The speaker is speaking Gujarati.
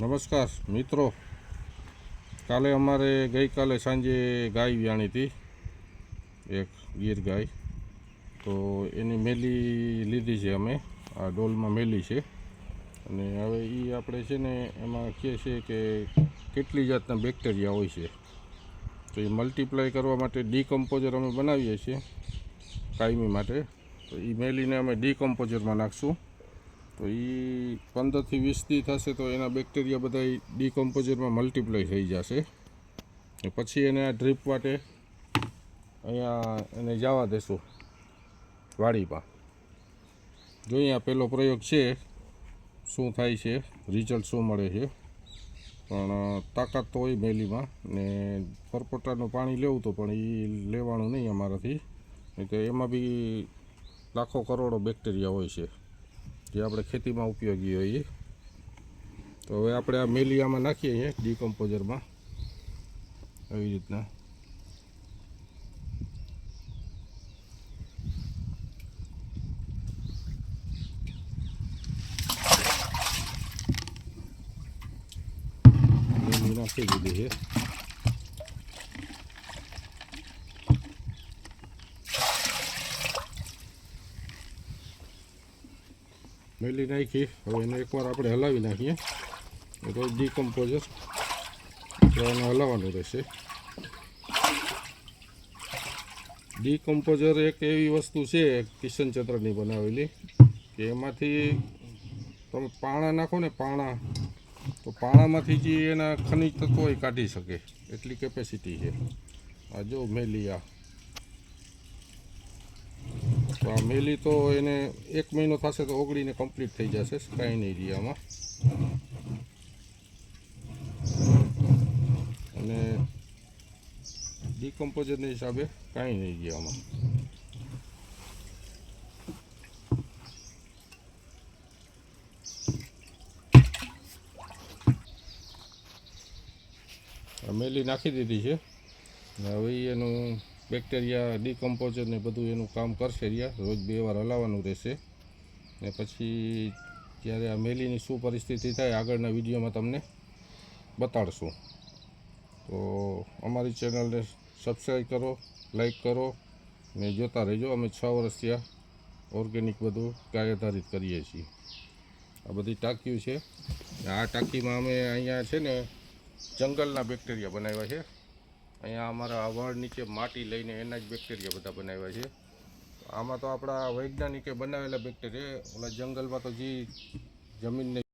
નમસ્કાર, મિત્રો. કાલે અમારે ગઈકાલે સાંજે ગાય વ્યાણી હતી, એક ગીર ગાય. તો એની મેલી લીધી છે અમે, આ ડોલમાં મેલી છે. અને હવે એ આપણે છે ને એમાં કહે છે કે કેટલી જાતના બેક્ટેરિયા હોય છે. તો એ મલ્ટીપ્લાય કરવા માટે ડીકમ્પોઝર અમે બનાવીએ છીએ, કાયમી માટે. તો એ મેલીને અમે ડીકમ્પોઝરમાં નાખશું. તો એ પંદરથી વીસ દી થશે તો એના બેક્ટેરિયા બધા ડીકમ્પોઝરમાં મલ્ટીપ્લાય થઈ જશે. પછી એને આ ડ્રીપ માટે અહીંયા એને જવા દેશું વાડીમાં. જો અહીંયા પહેલો પ્રયોગ છે, શું થાય છે, રિઝલ્ટ શું મળે છે. પણ તાકાત તો હોય મેલીમાં ને પરપોટાનું પાણી લેવું તો પણ એ લેવાનું નહીં અમારાથી. નહીં એમાં બી લાખો કરોડો બેક્ટેરિયા હોય છે. જે આપણે ખેતીમાં ઉપયોગી હોઈએ. તો હવે આપણે આ મેલિયામાં નાખીએ અહીંયા ડીકમ્પોઝરમાં. એવી રીતના. મેલી નાખી દીધી છે. મેલી નાખી. હવે એને એકવાર આપણે હલાવી નાખીએ. એ તો ડીકમ્પોઝર એને હલાવવાનું રહેશે. ડીકમ્પોઝર એક એવી વસ્તુ છે કિશન ચંદ્રની બનાવેલી કે એમાંથી તમે પાણા નાખો ને પાણા, તો પાણામાંથી જે એના ખનિજ તત્વો કાઢી શકે. એટલી કેપેસિટી છે. આ જો મેલી આ. તો આ મેલી તો એને એક મહિનો થશે તો ઓગળીને કમ્પ્લીટ થઈ જશે કાંઈ નહીં રહે આમાં અને ડીકમ્પોઝરના હિસાબે કાંઈ નહીં રહે આમાં મેલી નાખી દીધી છે. હવે એનું બેક્ટેરિયા, ડીકમ્પોઝર ને બધું એનું કામ કરશે રહ્યા. રોજ બે વાર હલાવવાનું રહેશે. ને પછી જ્યારે આ મેલીની શું પરિસ્થિતિ થાય આગળના વિડીયોમાં તમને બતાડશું. તો અમારી ચેનલને સબસ્ક્રાઈબ કરો લાઈક કરો ને જોતા રહેજો. અમે છ વર્ષથી આ ઓર્ગેનિક બધું ગાય કરીએ છીએ. આ બધી ટાંકીઓ છે. આ ટાંકીમાં અમે અહીંયા છે ને જંગલના બેક્ટેરિયા બનાવ્યા છે. અહીંયા અમારા વડ નીચે માટી લઈને એના જ બેક્ટેરિયા બધા બનાવ્યા છે. આમાં તો આપણા વૈજ્ઞાનિકે બનાવેલા બેક્ટેરિયા ઓલા જંગલમાં તો જે જમીનને